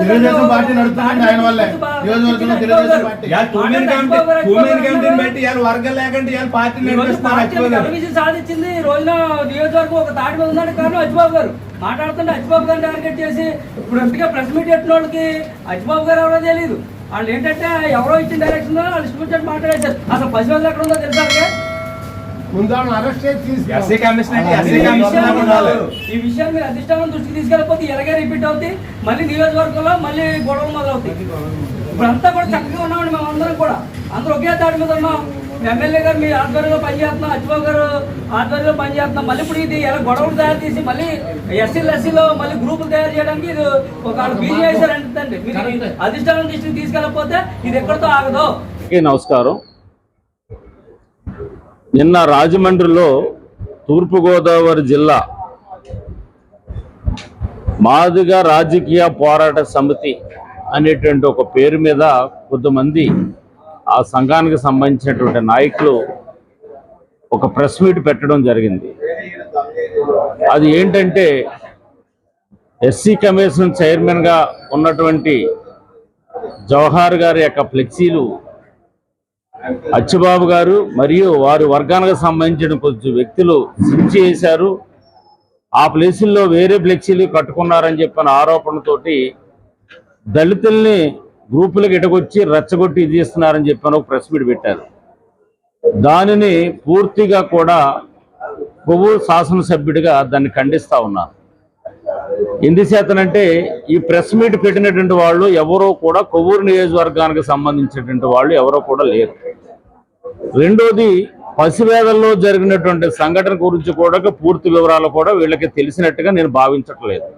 Telugu Desam party నడుస్తుంది ఆయన వల్లే. నియోజకవర్గంలో తెలుగుదేశం పార్టీ. బట్టి ఇవాళ వర్గం లేకంటే ఇవాళ పార్టీ సాధించింది. రోజున నియోజకవర్గం ఒక తాటి మీద ఉన్నాడు కారణం అచ్చిబాబు గారు. మాట్లాడుతుంటే అచ్చిబాబు గారిని టార్గెట్ చేసి ఇప్పుడు ప్రెస్ మీట్ పెట్టిన వాళ్ళకి అచ్చిబాబు గారు ఎవరో తెలియదు వాళ్ళు ఏంటంటే ఎవరో ఇచ్చిన డైరెక్షన్ వాళ్ళు వచ్చినట్టు మాట్లాడేశారు. అసలు పసివాళ్ళు ఎక్కడ ఉందో తెలుసా? ముందు అరెస్ట్ చేసి ఈ విషయాన్ని లాగా ఉండాలి. ఈ విషయాన్ని మీరు అధిష్టానం దృష్టికి తీసుకెళ్ళకపోతే ఇలాగే రిపీట్ అవుతాయి. మళ్ళీ నియోజకవర్గంలో మళ్ళీ గొడవలు మొదలవుతాయి. ఇప్పుడు అంతా కూడా చక్కగా ఉన్నామండి మేము అందరం కూడా. అందరూ ఒకే తాటి మీద ఉన్నాం. మీ ఎమ్మెల్యే గారు మీ ఆధ్వర్యంలో పనిచేస్తున్నాం అచ్చిబాబు గారు ఆధ్వర్యంలో పనిచేస్తున్నాం. మళ్ళీ ఇప్పుడు ఇది ఎలా గొడవలు తయారు చేసి మళ్ళీ ఎస్సీ ఎస్సీలో మళ్ళీ గ్రూపులు తయారు చేయడానికి ఇది ఒక బీజీ వేశారంటే మీరు అధిష్టానం దృష్టికి తీసుకెళ్ళకపోతే ఇది ఎక్కడితో ఆగదు. నమస్కారం. నిన్న రాజమండ్రిలో తూర్పుగోదావరి జిల్లా మాదిగ రాజకీయ పోరాట సమితి అనేటువంటి ఒక పేరు మీద కొంతమంది ఆ సంఘానికి సంబంధించినటువంటి నాయకులు ఒక ప్రెస్ మీట్ పెట్టడం జరిగింది. అది ఏంటంటే ఎస్సీ కమిషన్ చైర్మన్గా ఉన్నటువంటి జవహర్ గారి యొక్క ఫ్లెక్సీలు అచ్చుబాబు గారు మరియు వారి వర్గానికి సంబంధించిన కొంచెం వ్యక్తులు సించి చేశారు. ఆ ప్లేసుల్లో వేరే ఫ్లెక్సీలు కట్టుకున్నారని చెప్పిన ఆరోపణతోటి దళితుల్ని గ్రూపులకు ఇటకొచ్చి రెచ్చగొట్టి ఇది చేస్తున్నారని చెప్పిన ఒక ప్రెస్ మీట్ పెట్టారు. దానిని పూర్తిగా కూడా కొవ్వూరు శాసనసభ్యుడిగా దాన్ని ఖండిస్తా ఉన్నాను ఎందుచేతనంటే ఈ ప్రెస్ మీట్ పెట్టినటువంటి వాళ్ళు ఎవరో కూడా కొవ్వూరు నియోజకవర్గానికి సంబంధించినటువంటి వాళ్ళు ఎవరో కూడా లేరు. రెండోది పసివేదల్లో జరిగినటువంటి సంఘటన గురించి కూడా పూర్తి వివరాలు కూడా వీళ్ళకి తెలిసినట్టుగా నేను భావించట్లేదు.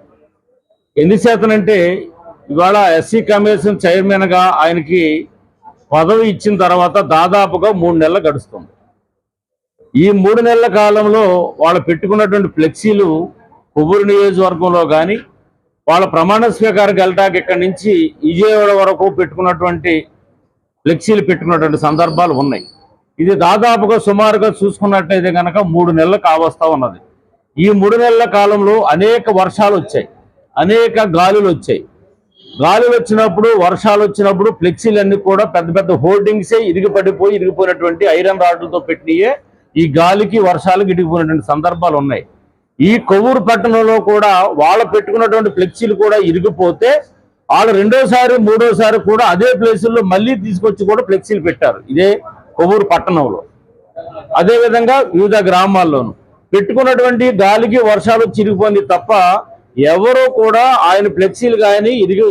ఎందుచేతనంటే ఇవాళ ఎస్సీ కమిషన్ చైర్మన్గా ఆయనకి పదవి ఇచ్చిన తర్వాత దాదాపుగా మూడు నెలలు గడుస్తుంది. ఈ మూడు నెలల కాలంలో వాళ్ళు పెట్టుకున్నటువంటి ఫ్లెక్సీలు కొబ్బరి నియోజకవర్గంలో కానీ వాళ్ళ ప్రమాణ స్వీకారం వెళ్ళటానికి ఇక్కడి నుంచి విజయవాడ వరకు పెట్టుకున్నటువంటి ఫ్లెక్సీలు పెట్టుకున్నటువంటి సందర్భాలు ఉన్నాయి. ఇది దాదాపుగా సుమారుగా చూసుకున్నట్లయితే కనుక మూడు నెలలు కావస్తా ఉన్నది. ఈ మూడు నెలల కాలంలో అనేక వర్షాలు వచ్చాయి. అనేక గాలులు వచ్చాయి. గాలులు వచ్చినప్పుడు వర్షాలు వచ్చినప్పుడు ఫ్లెక్సీలన్నీ కూడా పెద్ద పెద్ద హోర్డింగ్సే ఇరిగి పడిపోయి ఇరిగిపోయినటువంటి ఐరన్ రాడ్లతో పెట్టినయే ఈ గాలికి వర్షాలకు ఇరిగిపోయినటువంటి సందర్భాలు ఉన్నాయి ఈ కొవ్వూరు పట్టణంలో కూడా వాళ్ళు పెట్టుకున్నటువంటి ఫ్లెక్సీలు కూడా ఇరిగిపోతే వాళ్ళు రెండోసారి మూడోసారి కూడా అదే ప్లేసుల్లో మళ్ళీ తీసుకొచ్చి కూడా ఫ్లెక్సీలు పెట్టారు ఇదే కొవ్వూరు పట్టణంలో. అదేవిధంగా వివిధ గ్రామాల్లోనూ. పెట్టుకున్నటువంటి గాలికి వర్షాలు చిరిగిపోయింది తప్ప ఎవరు కూడా ఆయన ఫ్లెక్సీలు కానీ ఇరిగి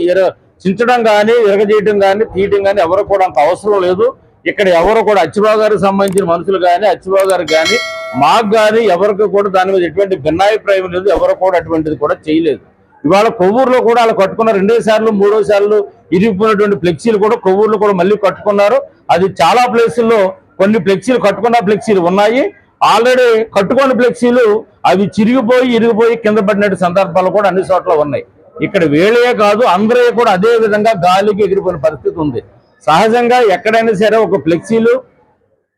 చించడం కానీ ఇరగజేయడం కానీ తీయడం కానీ ఎవరు కూడా అంత అవసరం లేదు. ఇక్కడ ఎవరు కూడా అచ్చిబాబు గారికి సంబంధించిన మనుషులు కానీ అచ్చిబాబు గారికి కానీ మాకు కానీ ఎవరికి కూడా దాని మీద ఎటువంటి భిన్నాభిప్రాయం లేదు. ఎవరు కూడా అటువంటిది కూడా చేయలేదు. ఇవాళ కొవ్వూరులో కూడా వాళ్ళు కట్టుకున్న రెండో సార్లు మూడో సార్లు ఇరిగిపోయినటువంటి ఫ్లెక్సీలు కూడా కొవ్వూరులో కూడా మళ్ళీ కట్టుకున్నారు. అది చాలా ప్లేసుల్లో కొన్ని ఫ్లెక్సీలు కట్టుకున్న ఫ్లెక్సీలు ఉన్నాయి. ఆల్రెడీ కట్టుకొని ఫ్లెక్సీలు అవి చిరిగిపోయి ఇరిగిపోయి కింద పడినట్టు సందర్భాలు కూడా అన్ని చోట్ల ఉన్నాయి. ఇక్కడ వేళయే కాదు అందరూ కూడా అదే విధంగా గాలికి ఎగిరిపోయిన పరిస్థితి ఉంది. సహజంగా ఎక్కడైనా సరే ఒక ఫ్లెక్సీలు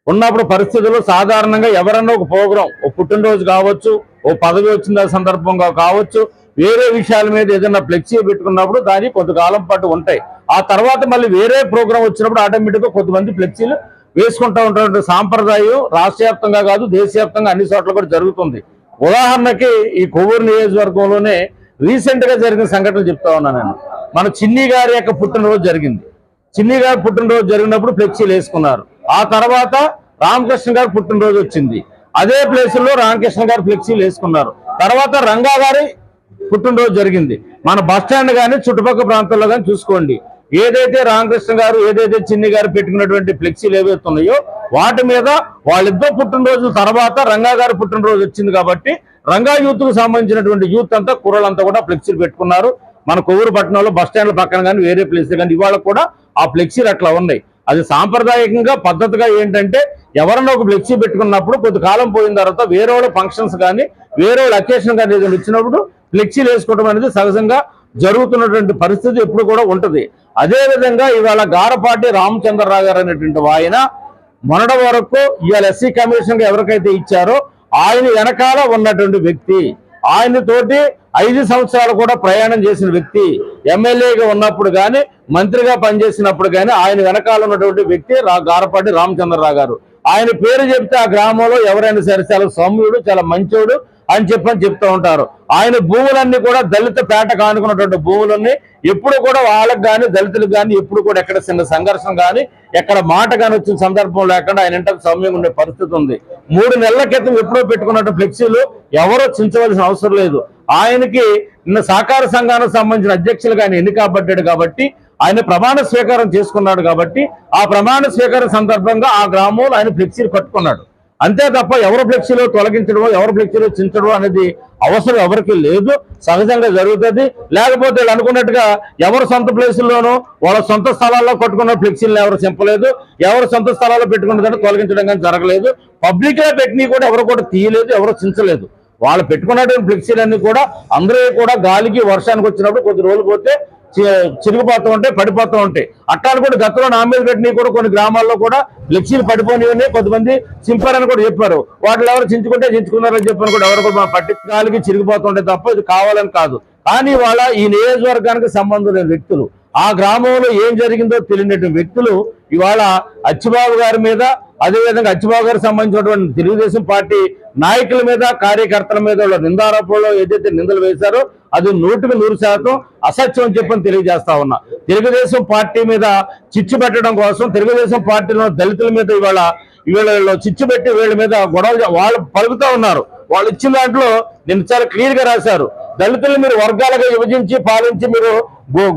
ఉన్నప్పుడు పరిస్థితుల్లో సాధారణంగా ఎవరన్నా ఒక ప్రోగ్రాం ఓ పుట్టినరోజు కావచ్చు ఓ పదవి వచ్చిన సందర్భంగా కావచ్చు వేరే విషయాల మీద ఏదైనా ఫ్లెక్సీ పెట్టుకున్నప్పుడు దానికి కొంతకాలం పాటు ఉంటాయి. ఆ తర్వాత మళ్ళీ వేరే ప్రోగ్రాం వచ్చినప్పుడు ఆటోమేటిక్గా కొంతమంది ఫ్లెక్సీలు వేసుకుంటూ ఉంటున్న సాంప్రదాయం రాష్ట్ర వ్యాప్తంగా కాదు దేశవ్యాప్తంగా అన్ని చోట్ల కూడా జరుగుతుంది. ఉదాహరణకి ఈ కొవ్వూరు నియోజకవర్గంలోనే రీసెంట్గా జరిగిన సంఘటనలు చెప్తా ఉన్నాను నేను. మన చిన్ని గారి యొక్క పుట్టినరోజు జరిగింది. చిన్ని గారి పుట్టినరోజు జరిగినప్పుడు ఫ్లెక్సీలు వేసుకున్నారు. ఆ తర్వాత రామకృష్ణ గారి పుట్టినరోజు వచ్చింది. అదే ప్లేస్లో రామకృష్ణ గారు ఫ్లెక్సీలు వేసుకున్నారు. తర్వాత రంగా గారి పుట్టినరోజు జరిగింది. మన బస్ స్టాండ్ కానీ చుట్టుపక్కల ప్రాంతాల్లో కానీ చూసుకోండి. ఏదైతే రామకృష్ణ గారు ఏదైతే చిన్ని గారు పెట్టుకున్నటువంటి ఫ్లెక్సీలు ఏవైతే ఉన్నాయో వాటి మీద వాళ్ళిద్దరు పుట్టినరోజు తర్వాత రంగా గారు పుట్టినరోజు వచ్చింది కాబట్టి రంగా యూత్కు సంబంధించినటువంటి యూత్ అంతా కూరలంతా కూడా ఫ్లెక్సీలు పెట్టుకున్నారు. మన కొవ్వూరు పట్టణంలో బస్ స్టాండ్ల పక్కన కానీ వేరే ప్లేస్ కానీ ఇవాళ కూడా ఆ ఫ్లెక్సీలు అట్లా ఉన్నాయి. అది సాంప్రదాయకంగా పద్ధతిగా ఏంటంటే ఎవరన్నా ఒక ఫ్లెక్సీ పెట్టుకున్నప్పుడు కొద్ది కాలం పోయిన తర్వాత వేరే వాళ్ళ ఫంక్షన్స్ కానీ వేరే వాళ్ళ అకేషన్ కానీ ఏదైనా వచ్చినప్పుడు ఫ్లెక్సీలు వేసుకోవడం అనేది సహజంగా జరుగుతున్నటువంటి పరిస్థితి ఎప్పుడు కూడా ఉంటది. అదేవిధంగా ఇవాళ గారపాటి రామచంద్రరావు గారు అనేటువంటి ఆయన మొన్నటి వరకు ఇవాళ ఎస్సీ కమిషన్ ఎవరికైతే ఇచ్చారో ఆయన వెనకాల ఉన్నటువంటి వ్యక్తి. ఆయనతోటి ఐదు సంవత్సరాలు కూడా ప్రయాణం చేసిన వ్యక్తి. ఎమ్మెల్యేగా ఉన్నప్పుడు కానీ మంత్రిగా పనిచేసినప్పుడు కానీ ఆయన వెనకాల ఉన్నటువంటి వ్యక్తి రా గారపాటి రామచంద్రరావు గారు. ఆయన పేరు చెప్తే ఆ గ్రామంలో ఎవరైనా సరే చాలా సౌమ్యుడు చాలా మంచోడు అని చెప్పని చెప్తూ ఉంటారు. ఆయన భూములన్నీ కూడా దళిత పేట కానుకున్నటువంటి భూములన్నీ ఎప్పుడు కూడా వాళ్ళకు కానీ దళితులకు కానీ ఎప్పుడు కూడా ఎక్కడ చిన్న సంఘర్షణ కానీ ఎక్కడ మాట కానీ వచ్చిన సందర్భం లేకుండా ఆయన ఇంటర్ సౌమ్యంగా ఉండే పరిస్థితి ఉంది. మూడు నెలల క్రితం ఎప్పుడో పెట్టుకున్నట్టు ఫ్లెక్సీలు ఎవరో చించవలసిన అవసరం లేదు. ఆయనకి నిన్న సహకార సంఘానికి సంబంధించిన అధ్యక్షులుగా ఆయన ఎన్నికబడ్డాడు కాబట్టి ఆయన ప్రమాణ స్వీకారం చేసుకున్నాడు కాబట్టి ఆ ప్రమాణ స్వీకారం సందర్భంగా ఆ గ్రామంలో ఆయన ఫ్లెక్సీలు కట్టుకున్నాడు. అంతే తప్ప ఎవరు ఫ్లెక్సీలో తొలగించడమో ఎవరు ఫ్లెక్సీలో చించడం అనేది అవసరం ఎవరికి లేదు. సహజంగా జరుగుతుంది. లేకపోతే వీళ్ళు అనుకున్నట్టుగా ఎవరు సొంత ప్లేసుల్లోనూ వాళ్ళ సొంత స్థలాల్లో కొట్టుకున్న ఫ్లెక్సీలను ఎవరు చింపలేదు. ఎవరు సొంత స్థలాల్లో పెట్టుకున్నదాన్ని తొలగించడం కానీ జరగలేదు. పబ్లిక్గా లో పెట్టినవి కూడా ఎవరు కూడా తీయలేదు ఎవరు చించలేదు. వాళ్ళు పెట్టుకున్నటువంటి ఫ్లెక్సీలన్నీ కూడా అందరూ కూడా గాలికి వర్షానికి వచ్చినప్పుడు కొద్ది రోజులు పోతే చిరిగిపోతూ ఉంటాయి పడిపోతూ ఉంటాయి. అట్లా కూడా గతంలో నా మీద పెట్టినవి కూడా కొన్ని గ్రామాల్లో కూడా ఫ్లెక్సీలు పడిపోయినవి కొంతమంది చింపారని కూడా చెప్పారు. వాటిలో ఎవరు చించుకుంటే చించుకున్నారని చెప్పని కూడా ఎవరు కూడా పట్టి గాలికి చిరిగిపోతుంటే తప్ప ఇది కావాలని కాదు. కానీ వాళ్ళ ఈ నియోజకవర్గానికి సంబంధం లేని వ్యక్తులు ఆ గ్రామంలో ఏం జరిగిందో తెలియనటువంటి వ్యక్తులు ఇవాళ అచ్చిబాబు గారి మీద అదేవిధంగా అచ్చిబాబు గారికి సంబంధించినటువంటి తెలుగుదేశం పార్టీ నాయకుల మీద కార్యకర్తల మీద వాళ్ళ నిందారోపణలో ఏదైతే నిందలు వేశారో అది నూటికి నూరు శాతం అసత్యం అని చెప్పని తెలియజేస్తా ఉన్నా. తెలుగుదేశం పార్టీ మీద చిచ్చు పెట్టడం కోసం తెలుగుదేశం పార్టీలో దళితుల మీద ఇవాళ ఇవాళ వీళ్ళు చిచ్చు పెట్టి వీళ్ళ మీద గొడవ వాళ్ళు పలుకుతా ఉన్నారు. వాళ్ళు ఇచ్చిన దాంట్లో నేను చాలా క్లియర్గా రాశారు. దళితులు మీరు వర్గాలుగా విభజించి పాలించి మీరు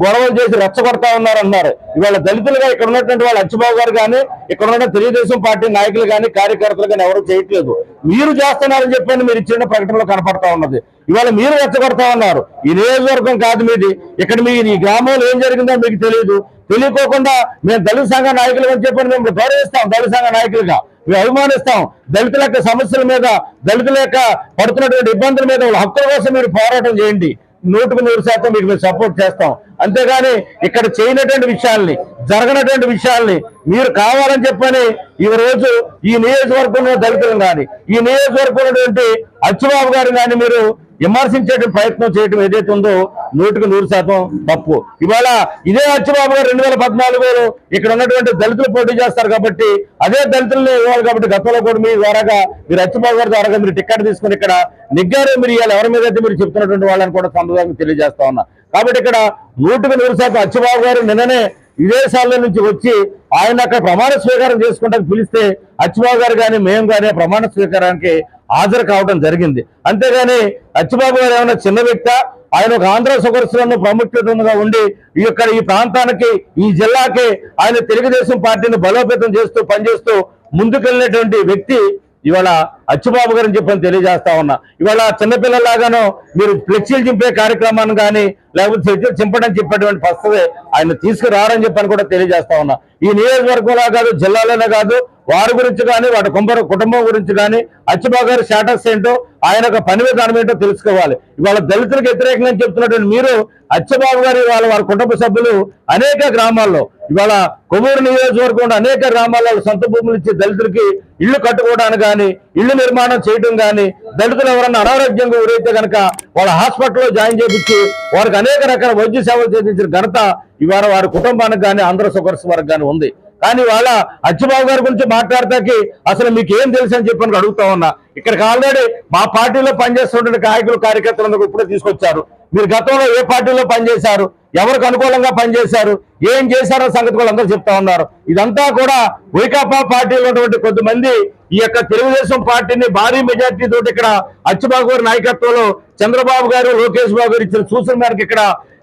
గొడవలు చేసి రెచ్చగొడతా ఉన్నారు అన్నారు ఇవాళ దళితులుగా ఇక్కడ ఉన్నటువంటి వాళ్ళు అచ్చిబాబు గారు కానీ ఇక్కడ ఉన్న తెలుగుదేశం పార్టీ నాయకులు కానీ కార్యకర్తలు కానీ ఎవరు చేయట్లేదు. మీరు చేస్తున్నారని చెప్పని మీరు ఇచ్చిన ప్రకటనలో కనపడతా ఉన్నది. ఇవాళ మీరు రెచ్చగొడతా ఉన్నారు. ఈ నియోజకవర్గం కాదు మీది. ఇక్కడ మీ ఈ గ్రామంలో ఏం జరిగిందో మీకు తెలియదు. తెలియకోకుండా మేము దళిత సంఘ నాయకులు అని చెప్పని మేము గౌరవిస్తాం దళిత సంఘ నాయకులుగా. మేము అభిమానిస్తాం. దళితుల యొక్క సమస్యల మీద దళితుల యొక్క పడుతున్నటువంటి ఇబ్బందుల మీద వాళ్ళ హక్కుల కోసం మీరు పోరాటం చేయండి. నూటికి నూరు శాతం మీకు మేము సపోర్ట్ చేస్తాం. అంతేగాని ఇక్కడ చేయనటువంటి విషయాల్ని జరగనటువంటి విషయాల్ని మీరు కావాలని చెప్పని ఈ రోజు ఈ నియోజకవర్గంలో దళితులు కానీ ఈ నియోజకవర్గంలోటువంటి అచ్చుబాబు గారు కానీ మీరు విమర్శించే ప్రయత్నం చేయడం ఏదైతే ఉందో నూటికి నూరు శాతం తప్పు. ఇవాళ ఇదే అచ్చుబాబు గారు రెండు వేల పద్నాలుగులో ఇక్కడ ఉన్నటువంటి దళితులు పోటీ చేస్తారు కాబట్టి అదే దళితులను ఇవ్వాలి కాబట్టి గతంలో కూడా మీ ద్వారాగా మీరు అచ్చుబాబు గారి ద్వారా మీరు టికెట్ తీసుకుని ఇక్కడ నిగ్గారే. మీరు ఇవాళ ఎవరి మీద అయితే మీరు చెప్తున్నటువంటి వాళ్ళని కూడా సందర్భంగా తెలియజేస్తా ఉన్నా. కాబట్టి ఇక్కడ నూటికి నూరు శాతం అచ్చిబాబు గారు నిన్ననే విదేశాల నుంచి వచ్చి ఆయన అక్కడ ప్రమాణ స్వీకారం చేసుకుంటానికి పిలిస్తే అచ్చిబాబు గారు కానీ మేము కానీ ప్రమాణ స్వీకారానికి హాజరు కావడం జరిగింది. అంతేగాని అచ్చిబాబు గారు ఏమైనా చిన్న వ్యక్త? ఆయన ఒక ఆంధ్ర సుగర్శంలో ప్రాముఖ్యతగా ఉండి ఈ యొక్క ఈ ప్రాంతానికి ఈ జిల్లాకి ఆయన తెలుగుదేశం పార్టీని బలోపేతం చేస్తూ పనిచేస్తూ ముందుకెళ్ళినటువంటి వ్యక్తి ఇవాళ అచ్చుబాబు గారిని చెప్పని తెలియజేస్తా ఉన్నా. ఇవాళ చిన్నపిల్లలాగాను మీరు ఫ్లెక్సీలు చింపే కార్యక్రమాన్ని కానీ లేకపోతే ఫ్లెక్సీలు చింపడం చెప్పేటువంటి పరిస్థితి ఆయన తీసుకురారని చెప్పని కూడా తెలియజేస్తా ఉన్నా. ఈ నియోజకవర్గంలో కాదు జిల్లాలోనే కాదు వారి గురించి కానీ వాటి కుంభ కుటుంబం గురించి కానీ అచ్చుబాబు గారి స్టేటస్ ఏంటో ఆయన యొక్క పని విధానం ఏంటో తెలుసుకోవాలి. ఇవాళ దళితులకు వ్యతిరేకంగా చెప్తున్నటువంటి మీరు అచ్చబాబు గారి వాళ్ళ వారి కుటుంబ సభ్యులు అనేక గ్రామాల్లో ఇవాళ కొవ్వూరు నియోజకవర్గంలో అనేక గ్రామాల్లో సొంత భూములు ఇచ్చి దళితులకి ఇళ్ళు కట్టుకోవడానికి కానీ ఇళ్ళు నిర్మాణం చేయడం కానీ దళితులు ఎవరన్నా అనారోగ్యంగా ఊరైతే కనుక వాళ్ళ హాస్పిటల్లో జాయిన్ చేపించి వారికి అనేక రకాల వైద్య సేవలు చేయించిన ఘనత ఇవాళ వారి కుటుంబానికి కానీ ఆంధ్ర సుఖర్స్ వారికి కానీ ఉంది. కానీ వాళ్ళ అచ్చిబాబు గారి గురించి మాట్లాడటానికి అసలు మీకు ఏం తెలుసు అని చెప్పని అడుగుతా ఉన్నా. ఇక్కడికి ఆల్రెడీ మా పార్టీలో పనిచేస్తున్న నాయకులు కార్యకర్తలందరూ ఇప్పుడే తీసుకొచ్చారు. మీరు గతంలో ఏ పార్టీలో పనిచేశారు? ఎవరికి అనుకూలంగా పనిచేశారు? ఏం చేశారో సంగతి కూడా అందరూ చెప్తా ఉన్నారు. ఇదంతా కూడా వైకాపా పార్టీలో ఉన్నటువంటి కొద్దిమంది ఈ యొక్క తెలుగుదేశం పార్టీని భారీ మెజార్టీ తోటి ఇక్కడ అచ్చుబాబు గారి నాయకత్వంలో చంద్రబాబు గారు లోకేష్ బాబు గారు ఇచ్చిన సూచన మేరకు ఇక్కడ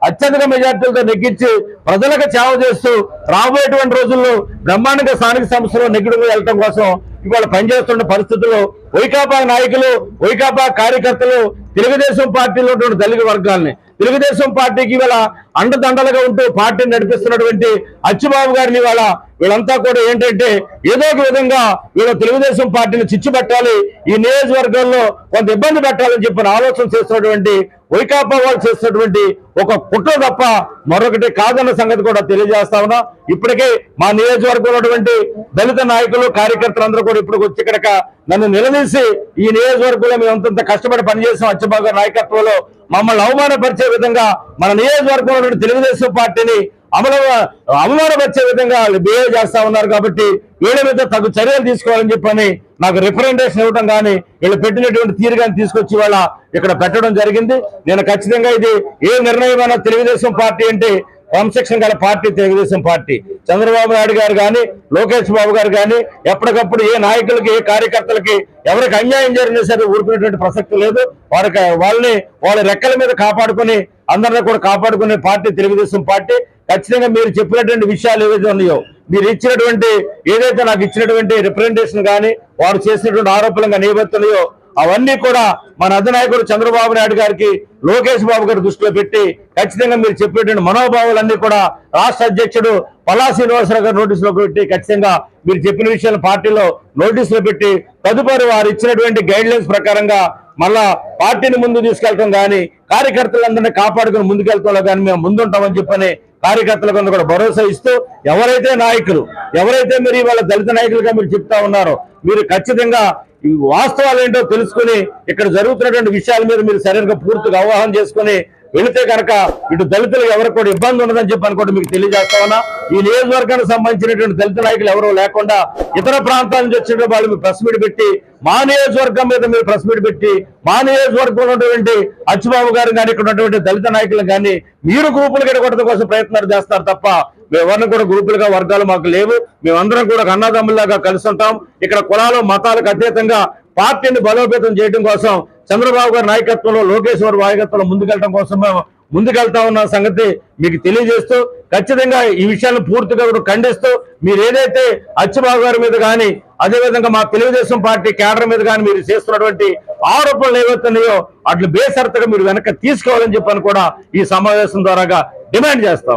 అత్యధిక మెజార్టీలతో నెగ్గించి ప్రజలకు సేవ చేస్తూ రాబోయేటువంటి రోజుల్లో బ్రహ్మాండంగా స్థానిక సంస్థలో నెగ్గడం వెళ్ళటం కోసం ఇవాళ పనిచేస్తున్న పరిస్థితుల్లో వైకాపా నాయకులు వైకాపా కార్యకర్తలు తెలుగుదేశం పార్టీలో ఉన్నటువంటి దళిత వర్గాల్ని. తెలుగుదేశం పార్టీకి ఇవాళ అండదండలుగా ఉంటూ పార్టీని నడిపిస్తున్నటువంటి అచ్చిబాబు గారిని ఇవాళ వీళ్ళంతా కూడా ఏంటంటే ఏదో ఒక విధంగా వీళ్ళ తెలుగుదేశం పార్టీని చిచ్చుపెట్టాలి ఈ నియోజకవర్గంలో కొంత ఇబ్బంది పెట్టాలని చెప్పిన ఆలోచన చేస్తున్నటువంటి వైకాపా వాళ్ళు చేస్తున్నటువంటి ఒక కుట్ర తప్ప మరొకటి కాదన్న సంగతి కూడా తెలియజేస్తా ఉన్నా. ఇప్పటికే మా నియోజకవర్గంలోటువంటి దళిత నాయకులు కార్యకర్తలు అందరూ కూడా ఇప్పుడు వచ్చి ఇక్కడ నన్ను నిలదీసి ఈ నియోజకవర్గంలో మేము అంతంత కష్టపడి పనిచేసాం అచ్చబాబు నాయకత్వంలో మమ్మల్ని అవమానపరిచే విధంగా మన నియోజకవర్గంలో తెలుగుదేశం పార్టీని అమలు అవమానపరిచే విధంగా బిహేవ్ చేస్తా ఉన్నారు కాబట్టి వీళ్ళ మీద తగు చర్యలు తీసుకోవాలని చెప్పని నాకు రిప్రజెంటేషన్ ఇవ్వడం కానీ వీళ్ళు పెట్టినటువంటి తీరు కానీ తీసుకొచ్చి వాళ్ళ ఇక్కడ పెట్టడం జరిగింది. నేను ఖచ్చితంగా ఇది ఏ నిర్ణయమైనా తెలుగుదేశం పార్టీ అంటే క్రమశిక్షణ గల పార్టీ తెలుగుదేశం పార్టీ. చంద్రబాబు నాయుడు గారు కానీ లోకేష్ బాబు గారు కానీ ఎప్పటికప్పుడు ఏ నాయకులకి ఏ కార్యకర్తలకి ఎవరికి అన్యాయం జరిగినా సరే ఊరుకునేటువంటి ప్రసక్తి లేదు. వారికి వాళ్ళని వాళ్ళ రెక్కల మీద కాపాడుకుని అందరినీ కూడా కాపాడుకునే పార్టీ తెలుగుదేశం పార్టీ. ఖచ్చితంగా మీరు చెప్పినటువంటి విషయాలు ఏవైతే ఉన్నాయో మీరు ఇచ్చినటువంటి ఏదైతే నాకు ఇచ్చినటువంటి రిప్రజెంటేషన్ కానీ వారు చేసినటువంటి ఆరోపణలు కానీ ఏవైతే ఉన్నాయో అవన్నీ కూడా మన అధినాయకుడు చంద్రబాబు నాయుడు గారికి లోకేష్ బాబు గారి దృష్టిలో పెట్టి ఖచ్చితంగా మీరు చెప్పేటువంటి మనోభావాలన్నీ కూడా రాష్ట్ర అధ్యక్షుడు పల్లా శ్రీనివాసరావు గారు నోటీసులో పెట్టి ఖచ్చితంగా మీరు చెప్పిన విషయాలు పార్టీలో నోటీసులో పెట్టి తదుపరి వారు ఇచ్చినటువంటి గైడ్ లైన్స్ ప్రకారంగా మళ్ళా పార్టీని ముందు తీసుకెళ్తాం కానీ కార్యకర్తలందరినీ కాపాడుకుని ముందుకెళ్తాలో కానీ మేము ముందుంటామని చెప్పని కార్యకర్తలకు కూడా భరోసా ఇస్తూ ఎవరైతే నాయకులు ఎవరైతే మీరు ఇవాళ దళిత నాయకులుగా మీరు చెప్తా ఉన్నారో మీరు ఖచ్చితంగా వాస్తవాలు ఏంటో తెలుసుకుని ఇక్కడ జరుగుతున్నటువంటి విషయాల మీద మీరు సరైన పూర్తిగా అవగాహన చేసుకుని వెళితే కనుక ఇటు దళితులకు ఎవరికి కూడా ఇబ్బంది ఉండదని చెప్పి అనుకోండి మీకు తెలియజేస్తా ఉన్నా. ఈ నియోజకవర్గానికి సంబంధించినటువంటి దళిత నాయకులు ఎవరు లేకుండా ఇతర ప్రాంతాల నుంచి వచ్చిన వాళ్ళు మీరు ప్రెస్ మీట్ పెట్టి మా నియోజకవర్గం మీద మీరు ప్రెస్ మీట్ పెట్టి మా నియోజకవర్గంలో ఉన్నటువంటి అచ్చుబాబు గారు కానీ ఇక్కడ ఉన్నటువంటి దళిత నాయకులు కానీ మీరు గ్రూపులు గడగొట్టడం కోసం ప్రయత్నాలు చేస్తారు తప్ప మేమెవరిని కూడా గ్రూపులుగా వర్గాలు మాకు లేవు. మేమందరం కూడా అన్నదమ్ముల్లాగా కలిసి ఉంటాం ఇక్కడ కులాలు మతాలకు అతీతంగా పార్టీని బలోపేతం చేయడం కోసం చంద్రబాబు గారి నాయకత్వంలో లోకేష్ గారి నాయకత్వంలో ముందుకెళ్ళడం కోసం మేము ముందుకెళ్తా ఉన్న. సంగతి మీకు తెలియజేస్తూ ఖచ్చితంగా ఈ విషయాన్ని పూర్తిగా కూడా ఖండిస్తూ మీరు ఏదైతే అచ్చుబాబు గారి మీద కానీ అదేవిధంగా మా తెలుగుదేశం పార్టీ కేడర్ మీద కానీ మీరు చేస్తున్నటువంటి ఆరోపణలు ఏవైతున్నాయో అట్లు బేసరతగా మీరు వెనక తీసుకోవాలని చెప్పని కూడా ఈ సమావేశం ద్వారాగా డిమాండ్ చేస్తా